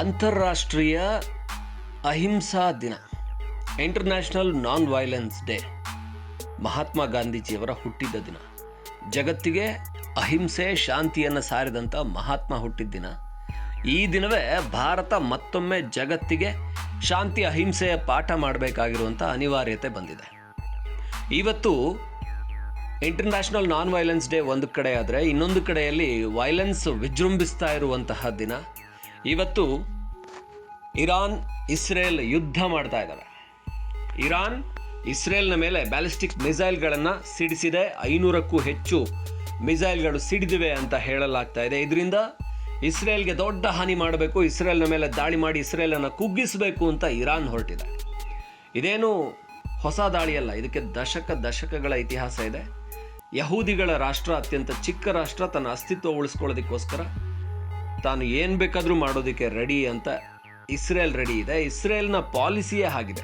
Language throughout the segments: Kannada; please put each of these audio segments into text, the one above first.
ಅಂತಾರಾಷ್ಟ್ರೀಯ ಅಹಿಂಸಾ ದಿನ international non violence day Mahatma ಗಾಂಧೀಜಿಯವರ ಹುಟ್ಟಿದ ದಿನ. ಜಗತ್ತಿಗೆ ಅಹಿಂಸೆ, ಶಾಂತಿಯನ್ನು ಸಾರಿದಂಥ ಮಹಾತ್ಮ ಹುಟ್ಟಿದ ದಿನ. ಈ ದಿನವೇ ಭಾರತ ಮತ್ತೊಮ್ಮೆ ಜಗತ್ತಿಗೆ ಶಾಂತಿ, ಅಹಿಂಸೆಯ ಪಾಠ ಮಾಡಬೇಕಾಗಿರುವಂಥ ಅನಿವಾರ್ಯತೆ ಬಂದಿದೆ. ಇವತ್ತು ಇಂಟರ್ನ್ಯಾಷನಲ್ ನಾನ್ ವೈಲೆನ್ಸ್ ಡೇ ಒಂದು ಕಡೆ ಆದರೆ ಇನ್ನೊಂದು ಕಡೆಯಲ್ಲಿ ವೈಲೆನ್ಸ್ ವಿಜೃಂಭಿಸ್ತಾ ಇರುವಂತಹ ದಿನ. ಇವತ್ತು ಇರಾನ್, ಇಸ್ರೇಲ್ ಯುದ್ಧ ಮಾಡ್ತಾ ಇದ್ದಾವೆ ಇರಾನ್, ಇಸ್ರೇಲ್ನ ಮೇಲೆ ಬ್ಯಾಲಿಸ್ಟಿಕ್ ಮಿಸೈಲ್ಗಳನ್ನು ಸಿಡಿಸಿದೆ. ಐನೂರಕ್ಕೂ ಹೆಚ್ಚು ಮಿಸೈಲ್ಗಳು ಸಿಡಿದಿವೆ ಅಂತ ಹೇಳಲಾಗ್ತಾ ಇದೆ. ಇದರಿಂದ ಇಸ್ರೇಲ್ಗೆ ದೊಡ್ಡ ಹಾನಿ ಮಾಡಬೇಕು, ಇಸ್ರೇಲ್ನ ಮೇಲೆ ದಾಳಿ ಮಾಡಿ ಇಸ್ರೇಲನ್ನು ಕುಗ್ಗಿಸಬೇಕು ಅಂತ ಇರಾನ್ ಹೊರಟಿದೆ. ಇದೇನು ಹೊಸ ದಾಳಿಯಲ್ಲ ಇದಕ್ಕೆ ದಶಕ ದಶಕಗಳ ಇತಿಹಾಸ ಇದೆ. ಯಹೂದಿಗಳ ರಾಷ್ಟ್ರ ಅತ್ಯಂತ ಚಿಕ್ಕ ರಾಷ್ಟ್ರ, ತನ್ನ ಅಸ್ತಿತ್ವ ಉಳಿಸ್ಕೊಳ್ಳೋದಕ್ಕೋಸ್ಕರ ತಾನು ಏನು ಬೇಕಾದರೂ ಮಾಡೋದಕ್ಕೆ ರೆಡಿ ಅಂತ ಇಸ್ರೇಲ್ ರೆಡಿ ಇದೆ. ಇಸ್ರೇಲ್ನ ಪಾಲಿಸಿಯೇ ಆಗಿದೆ.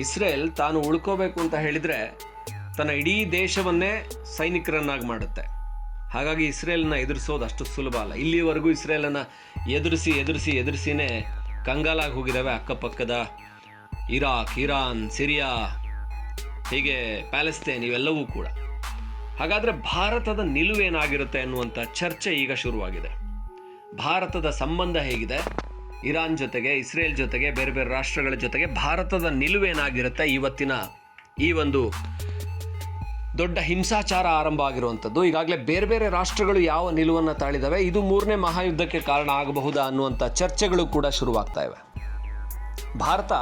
ಇಸ್ರೇಲ್ ತಾನು ಉಳ್ಕೋಬೇಕು ಅಂತ ಹೇಳಿದರೆ ತನ್ನ ಇಡೀ ದೇಶವನ್ನೇ ಸೈನಿಕರನ್ನಾಗಿ ಮಾಡುತ್ತೆ. ಹಾಗಾಗಿ ಇಸ್ರೇಲ್ನ ಎದುರಿಸೋದು ಅಷ್ಟು ಸುಲಭ ಅಲ್ಲ. ಇಲ್ಲಿವರೆಗೂ ಇಸ್ರೇಲನ್ನು ಎದುರಿಸಿ ಎದುರಿಸಿ, ಎದುರಿಸಿನೇ ಕಂಗಾಲಾಗಿ ಹೋಗಿದ್ದಾವೆ ಅಕ್ಕಪಕ್ಕದ ಇರಾಕ್, ಇರಾನ್, ಸಿರಿಯಾ, ಹೀಗೆ ಪ್ಯಾಲೆಸ್ತೇನ್ ಇವೆಲ್ಲವೂ ಕೂಡ. ಹಾಗಾದರೆ ಭಾರತದ ನಿಲುವೇನಾಗಿರುತ್ತೆ ಅನ್ನುವಂಥ ಚರ್ಚೆ ಈಗ ಶುರುವಾಗಿದೆ. ಭಾರತದ ಸಂಬಂಧ ಹೇಗಿದೆ? ಇರಾನ್ ಜೊತೆಗೆ, ಇಸ್ರೇಲ್ ಜೊತೆಗೆ, ಬೇರೆ ಬೇರೆ ರಾಷ್ಟ್ರಗಳ ಜೊತೆಗೆ ಭಾರತದ ನಿಲುವೇನಾಗಿರುತ್ತೆ ಇವತ್ತಿನ ಈ ಒಂದು ದೊಡ್ಡ ಹಿಂಸಾಚಾರ ಆರಂಭ ಆಗಿರುವಂಥದ್ದು. ಈಗಾಗಲೇ ಬೇರೆ ಬೇರೆ ರಾಷ್ಟ್ರಗಳು ಯಾವ ನಿಲುವನ್ನು ತಾಳಿದವೆ? ಇದು ಮೂರನೇ ಮಹಾಯುದ್ಧಕ್ಕೆ ಕಾರಣ ಆಗಬಹುದಾ ಅನ್ನುವಂಥ ಚರ್ಚೆಗಳು ಕೂಡ ಶುರುವಾಗ್ತಾ ಇವೆ. ಭಾರತ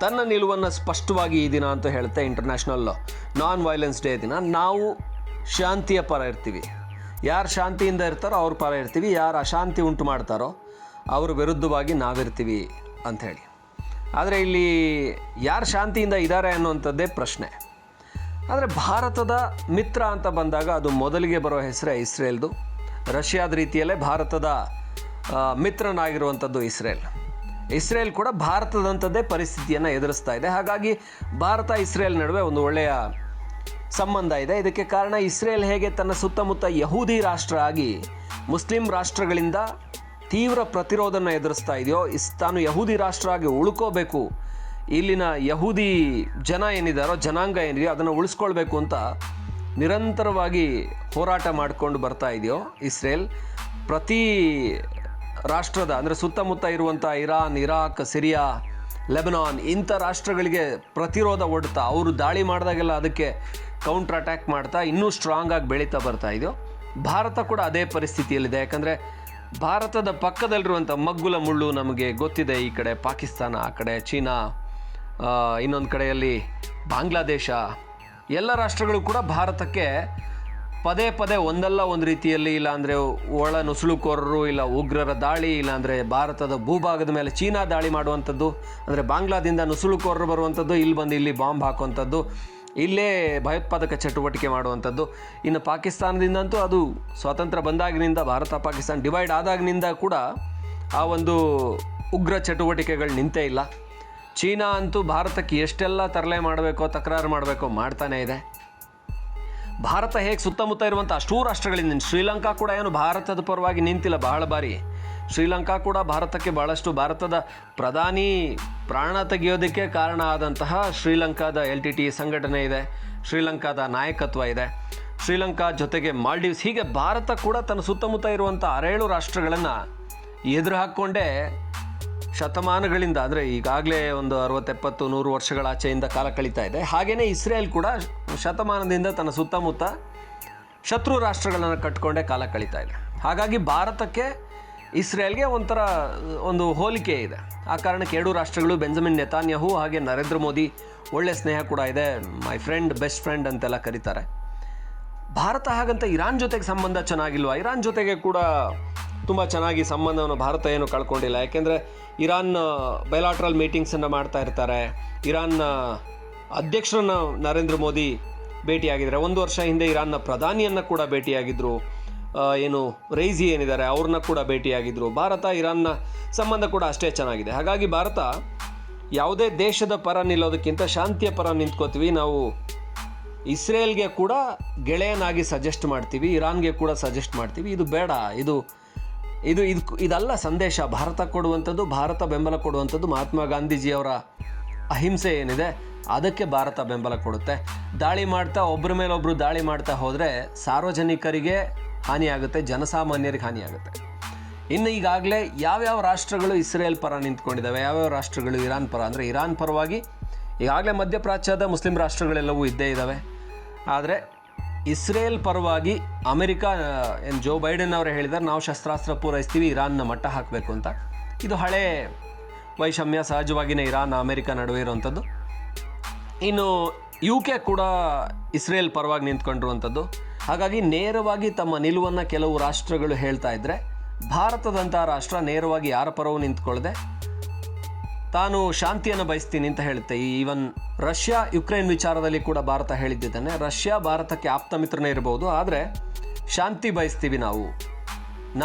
ತನ್ನ ನಿಲುವನ್ನು ಸ್ಪಷ್ಟವಾಗಿ ಈ ದಿನ ಅಂತ ಹೇಳುತ್ತೆ ಇಂಟರ್ನ್ಯಾಷನಲ್ ನಾನ್ ವೈಲೆನ್ಸ್ ಡೇ ದಿನ. ನಾವು ಶಾಂತಿಯ ಪರ ಇರ್ತೀವಿ. ಯಾರು ಶಾಂತಿಯಿಂದ ಇರ್ತಾರೋ ಅವ್ರ ಪರ ಇರ್ತೀವಿ, ಯಾರು ಅಶಾಂತಿ ಉಂಟು ಮಾಡ್ತಾರೋ ಅವ್ರ ವಿರುದ್ಧವಾಗಿ ನಾವಿರ್ತೀವಿ ಅಂಥೇಳಿ ಆದರೆ ಇಲ್ಲಿ ಯಾರು ಶಾಂತಿಯಿಂದ ಇದ್ದಾರೆ ಅನ್ನುವಂಥದ್ದೇ ಪ್ರಶ್ನೆ. ಆದರೆ ಭಾರತದ ಮಿತ್ರ ಅಂತ ಬಂದಾಗ ಅದು ಮೊದಲಿಗೆ ಬರೋ ಹೆಸರೇ ಇಸ್ರೇಲ್ದು. ರಷ್ಯಾದ ರೀತಿಯಲ್ಲೇ ಭಾರತದ ಮಿತ್ರನಾಗಿರುವಂಥದ್ದು ಇಸ್ರೇಲ್. ಇಸ್ರೇಲ್ ಕೂಡ ಭಾರತದಂಥದ್ದೇ ಪರಿಸ್ಥಿತಿಯನ್ನು ಎದುರಿಸ್ತಾ ಇದೆ. ಹಾಗಾಗಿ ಭಾರತ ಇಸ್ರೇಲ್ ನಡುವೆ ಒಂದು ಒಳ್ಳೆಯ ಸಂಬಂಧ ಇದೆ. ಇದಕ್ಕೆ ಕಾರಣ ಇಸ್ರೇಲ್ ಹೇಗೆ ತನ್ನ ಸುತ್ತಮುತ್ತ ಯಹೂದಿ ರಾಷ್ಟ್ರ ಆಗಿ ಮುಸ್ಲಿಂ ರಾಷ್ಟ್ರಗಳಿಂದ ತೀವ್ರ ಪ್ರತಿರೋಧನ ಎದುರಿಸ್ತಾ ಇದೆಯೋ, ಇಸ್ ತಾನು ಯಹೂದಿ ರಾಷ್ಟ್ರ ಆಗಿ ಉಳ್ಕೋಬೇಕು. ಇಲ್ಲಿನ ಯಹೂದಿ ಜನ ಏನಿದಾರೋ, ಜನಾಂಗ ಏನಿದೆಯೋ, ಅದನ್ನು ಉಳಿಸ್ಕೊಳ್ಬೇಕು ಅಂತ ನಿರಂತರವಾಗಿ ಹೋರಾಟ ಮಾಡಿಕೊಂಡು ಬರ್ತಾ ಇದೆಯೋ, ಇಸ್ರೇಲ್, ಪ್ರತಿ ರಾಷ್ಟ್ರದ, ಅಂದರೆ ಸುತ್ತಮುತ್ತ ಇರುವಂಥ ಇರಾನ್, ಇರಾಕ್, ಸಿರಿಯಾ, ಲೆಬನಾನ್, ಇಂಥ ರಾಷ್ಟ್ರಗಳಿಗೆ ಪ್ರತಿರೋಧ ಒಡ್ತಾ, ಅವರು ದಾಳಿ ಮಾಡಿದಾಗೆಲ್ಲ ಅದಕ್ಕೆ ಕೌಂಟ್ರ್ ಅಟ್ಯಾಕ್ ಮಾಡ್ತಾ ಇನ್ನೂ ಸ್ಟ್ರಾಂಗ್ ಆಗಿ ಬೆಳೀತಾ ಬರ್ತಾ ಇದೆಯೋ ಭಾರತ ಕೂಡ ಅದೇ ಪರಿಸ್ಥಿತಿಯಲ್ಲಿದೆ. ಯಾಕಂದರೆ ಭಾರತದ ಪಕ್ಕದಲ್ಲಿರುವಂಥ ಮಗ್ಗುಲ ಮುಳ್ಳು ನಮಗೆ ಗೊತ್ತಿದೆ ಈ ಕಡೆ ಪಾಕಿಸ್ತಾನ, ಆ ಕಡೆ ಚೀನಾ ಇನ್ನೊಂದು ಕಡೆಯಲ್ಲಿ ಬಾಂಗ್ಲಾದೇಶ. ಎಲ್ಲ ರಾಷ್ಟ್ರಗಳು ಕೂಡ ಭಾರತಕ್ಕೆ ಪದೇ ಪದೇ ಒಂದಲ್ಲ ಒಂದು ರೀತಿಯಲ್ಲಿ ಇಲ್ಲಾಂದರೆ ಒಳ ನುಸುಳುಕೋರರು ಇಲ್ಲ ಉಗ್ರರ ದಾಳಿ ಇಲ್ಲಾಂದರೆ ಭಾರತದ ಭೂಭಾಗದ ಮೇಲೆ ಚೀನಾ ದಾಳಿ ಮಾಡುವಂಥದ್ದು, ಅಂದರೆ ಬಾಂಗ್ಲಾದಿಂದ ನುಸುಳುಕೋರರು ಬರುವಂಥದ್ದು, ಇಲ್ಲಿ ಬಂದು ಇಲ್ಲಿ ಬಾಂಬ್ ಹಾಕುವಂಥದ್ದು. ಇಲ್ಲೇ ಭಯೋತ್ಪಾದಕ ಚಟುವಟಿಕೆ ಮಾಡುವಂಥದ್ದು. ಇನ್ನು ಪಾಕಿಸ್ತಾನದಿಂದಂತೂ ಅದು ಸ್ವಾತಂತ್ರ್ಯ ಬಂದಾಗಿನಿಂದ, ಭಾರತ ಪಾಕಿಸ್ತಾನ ಡಿವೈಡ್ ಆದಾಗಿನಿಂದ ಕೂಡ ಆ ಒಂದು ಉಗ್ರ ಚಟುವಟಿಕೆಗಳು ನಿಂತೇ ಇಲ್ಲ. ಚೀನಾ ಅಂತೂ ಭಾರತಕ್ಕೆ ಎಷ್ಟೆಲ್ಲ ತರಲೆ ಮಾಡಬೇಕೋ, ತಕರಾರು ಮಾಡಬೇಕೋ ಮಾಡ್ತಾನೆ ಇದೆ. ಭಾರತ ಹೇಗೆ ಸುತ್ತಮುತ್ತ ಇರುವಂಥ ಅಷ್ಟೂ ರಾಷ್ಟ್ರಗಳಿಂದ, ಶ್ರೀಲಂಕಾ ಕೂಡ ಏನು ಭಾರತದ ಪರವಾಗಿ ನಿಂತಿಲ್ಲ, ಬಹಳ ಬಾರಿ. ಶ್ರೀಲಂಕಾ ಕೂಡ ಭಾರತಕ್ಕೆ ಭಾಳಷ್ಟು ಭಾರತದ ಪ್ರಧಾನಿ ಪ್ರಾಣ ತೆಗೆಯೋದಕ್ಕೆ ಕಾರಣ ಆದಂತಹ ಶ್ರೀಲಂಕಾದ ಎಲ್ ಟಿ ಟಿ ಸಂಘಟನೆ ಇದೆ. ಶ್ರೀಲಂಕಾದ ನಾಯಕತ್ವ ಇದೆ. ಶ್ರೀಲಂಕಾ ಜೊತೆಗೆ ಮಾಲ್ಡೀವ್ಸ್, ಹೀಗೆ ಭಾರತ ಕೂಡ ತನ್ನ ಸುತ್ತಮುತ್ತ ಇರುವಂಥ ಅರೇಳು ರಾಷ್ಟ್ರಗಳನ್ನು ಎದುರು ಹಾಕ್ಕೊಂಡೇ ಶತಮಾನಗಳಿಂದ, ಅಂದರೆ ಈಗಾಗಲೇ ಒಂದು ಅರವತ್ತೆಪ್ಪತ್ತು, ನೂರು ವರ್ಷಗಳ ಆಚೆಯಿಂದ ಕಾಲ ಕಳೀತಾ ಇದೆ. ಹಾಗೆಯೇ ಇಸ್ರೇಲ್ ಕೂಡ ಶತಮಾನದಿಂದ ತನ್ನ ಸುತ್ತಮುತ್ತ ಶತ್ರು ರಾಷ್ಟ್ರಗಳನ್ನು ಕಟ್ಕೊಂಡೇ ಕಾಲ ಕಳೀತಾ ಇದೆ. ಹಾಗಾಗಿ ಭಾರತಕ್ಕೆ ಇಸ್ರೇಲ್ಗೆ ಒಂಥರ, ಒಂದು ಹೋಲಿಕೆ ಇದೆ. ಆ ಕಾರಣಕ್ಕೆ ಎರಡು ರಾಷ್ಟ್ರಗಳು, ಬೆಂಜಮಿನ್ ನೆತಾನ್ಯಹು ಹಾಗೆ ನರೇಂದ್ರ ಮೋದಿ ಒಳ್ಳೆ ಸ್ನೇಹ ಕೂಡ ಇದೆ, ಮೈ ಫ್ರೆಂಡ್, ಬೆಸ್ಟ್ ಫ್ರೆಂಡ್ ಅಂತೆಲ್ಲ ಕರೀತಾರೆ. ಭಾರತ ಹಾಗಂತ ಇರಾನ್ ಜೊತೆಗೆ ಸಂಬಂಧ ಚೆನ್ನಾಗಿಲ್ವಾ? ಇರಾನ್ ಜೊತೆಗೆ ಕೂಡ ತುಂಬ ಚೆನ್ನಾಗಿ ಸಂಬಂಧವನ್ನು ಭಾರತ ಏನು ಕಳ್ಕೊಂಡಿಲ್ಲ. ಯಾಕೆಂದರೆ ಇರಾನ್ ಬಯಲಾಟ್ರಲ್ ಮೀಟಿಂಗ್ಸನ್ನು ಮಾಡ್ತಾ ಇರ್ತಾರೆ. ಇರಾನ್ನ ಅಧ್ಯಕ್ಷರನ್ನು ನರೇಂದ್ರ ಮೋದಿ ಭೇಟಿಯಾಗಿದ್ದಾರೆ. ಒಂದು ವರ್ಷ ಹಿಂದೆ ಇರಾನ್ನ ಪ್ರಧಾನಿಯನ್ನು ಕೂಡ ಭೇಟಿಯಾಗಿದ್ದರು ಏನು ರೈಸಿ ಏನಿದ್ದಾರೆ, ಅವ್ರನ್ನ ಕೂಡ ಭೇಟಿಯಾಗಿದ್ದರು ಭಾರತ, ಇರಾನ್ನ ಸಂಬಂಧ ಕೂಡ ಅಷ್ಟೇ ಚೆನ್ನಾಗಿದೆ. ಹಾಗಾಗಿ ಭಾರತ ಯಾವುದೇ ದೇಶದ ಪರ ನಿಲ್ಲೋದಕ್ಕಿಂತ ಶಾಂತಿಯ ಪರ ನಿಂತ್ಕೋತೀವಿ. ನಾವು ಇಸ್ರೇಲ್ಗೆ ಕೂಡ ಗೆಳೆಯನಾಗಿ ಸಜೆಸ್ಟ್ ಮಾಡ್ತೀವಿ, ಇರಾನ್ಗೆ ಕೂಡ ಸಜೆಸ್ಟ್ ಮಾಡ್ತೀವಿ. ಇದು ಬೇಡ, ಇದು ಇದು ಇದು, ಇದಲ್ಲ ಸಂದೇಶ. ಭಾರತ ಕೊಡುವಂಥದ್ದು, ಭಾರತ ಬೆಂಬಲ ಕೊಡುವಂಥದ್ದು ಮಹಾತ್ಮ ಗಾಂಧೀಜಿಯವರ ಅಹಿಂಸೆ ಏನಿದೆ, ಅದಕ್ಕೆ ಭಾರತ ಬೆಂಬಲ ಕೊಡುತ್ತೆ. ದಾಳಿ ಮಾಡ್ತಾ ಒಬ್ಬರ ಮೇಲೊಬ್ಬರು ದಾಳಿ ಮಾಡ್ತಾ ಹೋದರೆ ಸಾರ್ವಜನಿಕರಿಗೆ ಹಾನಿಯಾಗುತ್ತೆ, ಜನಸಾಮಾನ್ಯರಿಗೆ ಹಾನಿಯಾಗುತ್ತೆ. ಇನ್ನು ಈಗಾಗಲೇ ಯಾವ್ಯಾವ ರಾಷ್ಟ್ರಗಳು ಇಸ್ರೇಲ್ ಪರ ನಿಂತ್ಕೊಂಡಿದ್ದಾವೆ, ಯಾವ್ಯಾವ ರಾಷ್ಟ್ರಗಳು ಇರಾನ್ ಪರ? ಅಂದರೆ ಇರಾನ್ ಪರವಾಗಿ ಈಗಾಗಲೇ ಮಧ್ಯಪ್ರಾಚ್ಯದ ಮುಸ್ಲಿಂ ರಾಷ್ಟ್ರಗಳೆಲ್ಲವೂ ಇದ್ದೇ ಇದ್ದಾವೆ ಆದರೆ ಇಸ್ರೇಲ್ ಪರವಾಗಿ ಅಮೆರಿಕ ಏನು ಜೋ ಬೈಡನ್ ಅವರೇ ಹೇಳಿದ್ದಾರೆ ನಾವು ಶಸ್ತ್ರಾಸ್ತ್ರ ಪೂರೈಸ್ತೀವಿ, ಇರಾನ್ನ ಮಟ್ಟ ಹಾಕಬೇಕು ಅಂತ. ಇದು ಹಳೆ ವೈಷಮ್ಯ, ಸಹಜವಾಗಿನೇ ಇರಾನ್, ಅಮೆರಿಕ ನಡುವೆ ಇರುವಂಥದ್ದು. ಇನ್ನು ಯು ಕೆ ಕೂಡ ಇಸ್ರೇಲ್ ಪರವಾಗಿ ನಿಂತ್ಕೊಂಡಿರುವಂಥದ್ದು. ಹಾಗಾಗಿ ನೇರವಾಗಿ ತಮ್ಮ ನಿಲುವನ್ನು ಕೆಲವು ರಾಷ್ಟ್ರಗಳು ಹೇಳ್ತಾ ಇದ್ದರೆ ಭಾರತದಂಥ ರಾಷ್ಟ್ರ ನೇರವಾಗಿ ಯಾರ ಪರವೂ ನಿಂತ್ಕೊಳ್ಳದೆ ತಾನು ಶಾಂತಿಯನ್ನು ಬಯಸ್ತೀನಿ ಅಂತ ಹೇಳುತ್ತೆ. ಈವನ್ ರಷ್ಯಾ ಯುಕ್ರೇನ್ ವಿಚಾರದಲ್ಲಿ ಕೂಡ ಭಾರತ ಹೇಳಿದ್ದಿದ್ದಾನೆ ರಷ್ಯಾ ಭಾರತಕ್ಕೆ ಆಪ್ತ ಮಿತ್ರನೇ ಇರಬಹುದು ಆದರೆ ಶಾಂತಿ ಬಯಸ್ತೀವಿ ನಾವು.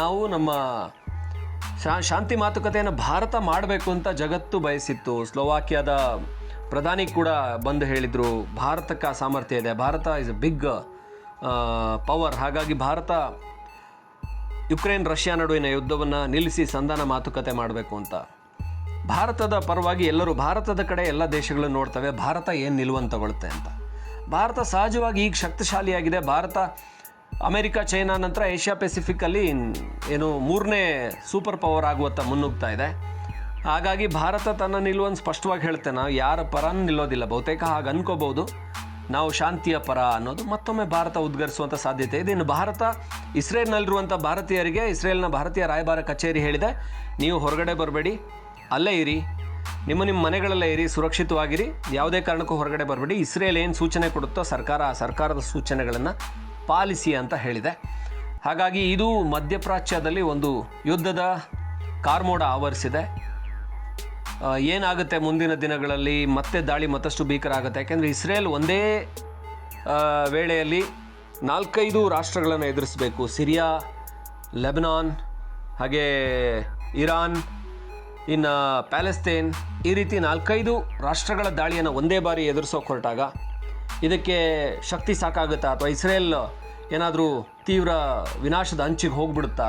ನಾವು ನಮ್ಮ ಶಾಂತಿ ಮಾತುಕತೆಯನ್ನು ಭಾರತ ಮಾಡಬೇಕು ಅಂತ ಜಗತ್ತು ಬಯಸಿತ್ತು. ಸ್ಲೋವಾಕಿಯಾದ ಪ್ರಧಾನಿ ಕೂಡ ಬಂದು ಹೇಳಿದರು, ಭಾರತಕ್ಕೆ ಸಾಮರ್ಥ್ಯ ಇದೆ, Bharat is a big power ಹಾಗಾಗಿ ಭಾರತ ಯುಕ್ರೇನ್ ರಷ್ಯಾ ನಡುವಿನ ಯುದ್ಧವನ್ನು ನಿಲ್ಲಿಸಿ ಸಂಧಾನ ಮಾತುಕತೆ ಮಾಡಬೇಕು ಅಂತ. ಭಾರತದ ಪರವಾಗಿ ಎಲ್ಲರೂ, ಭಾರತದ ಕಡೆ ಎಲ್ಲ ದೇಶಗಳು ನೋಡ್ತವೆ, ಭಾರತ ಏನು ನಿಲುವನ್ನು ತಗೊಳುತ್ತೆ ಅಂತ. ಭಾರತ ಸಹಜವಾಗಿ ಈಗ ಶಕ್ತಿಶಾಲಿಯಾಗಿದೆ. ಭಾರತ, ಅಮೆರಿಕ, ಚೈನಾ ನಂತರ ಏಷ್ಯಾ ಪೆಸಿಫಿಕ್ಕಲ್ಲಿ ಏನು ಮೂರನೇ ಸೂಪರ್ ಪವರ್ ಆಗುವತ್ತ ಮುನ್ನುಗ್ತಾ ಇದೆ. ಹಾಗಾಗಿ ಭಾರತ ತನ್ನ ನಿಲುವನ್ನು ಸ್ಪಷ್ಟವಾಗಿ ಹೇಳ್ತೇನೆ. ನಾವು ಯಾರ ಪರ ನಿಲ್ಲೋದಿಲ್ಲ. ಬಹುತೇಕ ಹಾಗೆ ಅನ್ಕೋಬಹುದು. ನಾವು ಶಾಂತಿಯ ಪರ ಅನ್ನೋದು ಮತ್ತೊಮ್ಮೆ ಭಾರತ ಉದ್ಗರಿಸುವಂಥ ಸಾಧ್ಯತೆ ಇದೆ. ಇನ್ನು ಭಾರತ ಇಸ್ರೇಲ್ನಲ್ಲಿರುವಂಥ ಭಾರತೀಯರಿಗೆ, ಇಸ್ರೇಲ್ನ ಭಾರತೀಯ ರಾಯಭಾರ ಕಚೇರಿ ಹೇಳಿದೆ. ನೀವು ಹೊರಗಡೆ ಬರಬೇಡಿ, ಅಲ್ಲೇ ಇರಿ. ನಿಮ್ಮ ನಿಮ್ಮ ಮನೆಗಳಲ್ಲೇ ಇರಿ, ಸುರಕ್ಷಿತವಾಗಿರಿ. ಯಾವುದೇ ಕಾರಣಕ್ಕೂ ಹೊರಗಡೆ ಬರಬೇಡಿ. ಇಸ್ರೇಲ್ ಏನು ಸೂಚನೆ ಕೊಡುತ್ತೋ ಸರ್ಕಾರ, ಆ ಸರ್ಕಾರದ ಸೂಚನೆಗಳನ್ನು ಪಾಲಿಸಿ ಅಂತ ಹೇಳಿದೆ. ಹಾಗಾಗಿ ಇದು ಮಧ್ಯಪ್ರಾಚ್ಯದಲ್ಲಿ ಒಂದು ಯುದ್ಧದ ಕಾರ್ಮೋಡ ಆವರಿಸಿದೆ. ಏನಾಗುತ್ತೆ ಮುಂದಿನ ದಿನಗಳಲ್ಲಿ ಮತ್ತೆ ದಾಳಿ ಮತ್ತಷ್ಟು ಭೀಕರ ಆಗುತ್ತೆ ಯಾಕೆಂದರೆ ಇಸ್ರೇಲ್ ಒಂದೇ ವೇಳೆಯಲ್ಲಿ ನಾಲ್ಕೈದು ರಾಷ್ಟ್ರಗಳನ್ನು ಎದುರಿಸಬೇಕು. ಸಿರಿಯಾ, ಲೆಬನಾನ್, ಹಾಗೆ ಇರಾನ್, ಇನ್ನು ಪ್ಯಾಲೆಸ್ತೇನ್. ಈ ರೀತಿ ನಾಲ್ಕೈದು ರಾಷ್ಟ್ರಗಳ ದಾಳಿಯನ್ನು ಒಂದೇ ಬಾರಿ ಎದುರಿಸೋಕೆ ಹೊರಟಾಗ ಇದಕ್ಕೆ ಶಕ್ತಿ ಸಾಕಾಗುತ್ತಾ? ಅಥವಾ ಇಸ್ರೇಲ್ ಏನಾದರೂ ತೀವ್ರ ವಿನಾಶದ ಅಂಚಿಗೆ ಹೋಗ್ಬಿಡುತ್ತಾ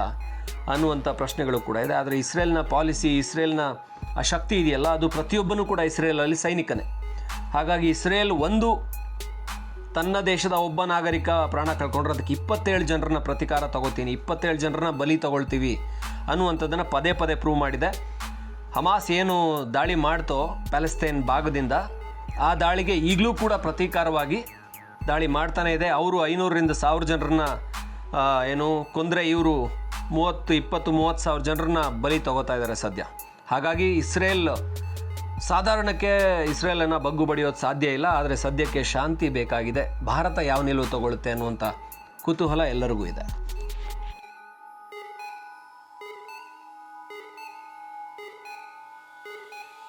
ಅನ್ನುವಂಥ ಪ್ರಶ್ನೆಗಳು ಕೂಡ ಇದೆ. ಆದರೆ ಇಸ್ರೇಲ್ನ ಪಾಲಿಸಿ, ಇಸ್ರೇಲ್ನ ಆ ಶಕ್ತಿ ಇದೆಯಲ್ಲ, ಅದು ಪ್ರತಿಯೊಬ್ಬನೂ ಕೂಡ ಇಸ್ರೇಲಲ್ಲಿ ಸೈನಿಕನೇ. ಹಾಗಾಗಿ ಇಸ್ರೇಲ್ ಒಂದು ತನ್ನ ದೇಶದ ಒಬ್ಬ ನಾಗರಿಕ ಪ್ರಾಣ ಕಳ್ಕೊಂಡ್ರೆ ಅದಕ್ಕೆ ಇಪ್ಪತ್ತೇಳು ಜನರನ್ನ ಪ್ರತಿಕಾರ ತಗೋತೀನಿ, ಇಪ್ಪತ್ತೇಳು ಜನರನ್ನ ಬಲಿ ತಗೊಳ್ತೀವಿ ಅನ್ನುವಂಥದ್ದನ್ನು ಪದೇ ಪದೇ ಪ್ರೂವ್ ಮಾಡಿದೆ. ಹಮಾಸ್ ಏನು ದಾಳಿ ಮಾಡ್ತೋ ಪ್ಯಾಲೆಸ್ತೇನ್ ಭಾಗದಿಂದ, ಆ ದಾಳಿಗೆ ಈಗಲೂ ಕೂಡ ಪ್ರತೀಕಾರವಾಗಿ ದಾಳಿ ಮಾಡ್ತಾನೆ ಇದೆ. ಅವರು ಐನೂರರಿಂದ ಸಾವಿರ ಜನರನ್ನ ಏನು, ಕೊಂದರೆ ಇವರು ಮೂವತ್ತು, ಇಪ್ಪತ್ತು, ಮೂವತ್ತು ಸಾವಿರ ಜನರನ್ನ ಬಲಿ ತಗೋತಾ ಇದ್ದಾರೆ ಸದ್ಯ. ಹಾಗಾಗಿ ಇಸ್ರೇಲ್ ಸಾಧಾರಣಕ್ಕೆ ಇಸ್ರೇಲನ್ನು ಬಗ್ಗು ಬಡಿಯೋದು ಸಾಧ್ಯ ಇಲ್ಲ, ಆದರೆ ಸದ್ಯಕ್ಕೆ ಶಾಂತಿ ಬೇಕಾಗಿದೆ. ಭಾರತ ಯಾವ ನಿಲುವು ತಗೊಳುತ್ತೆ ಅನ್ನುವಂಥ ಕುತೂಹಲ ಎಲ್ಲರಿಗೂ ಇದೆ.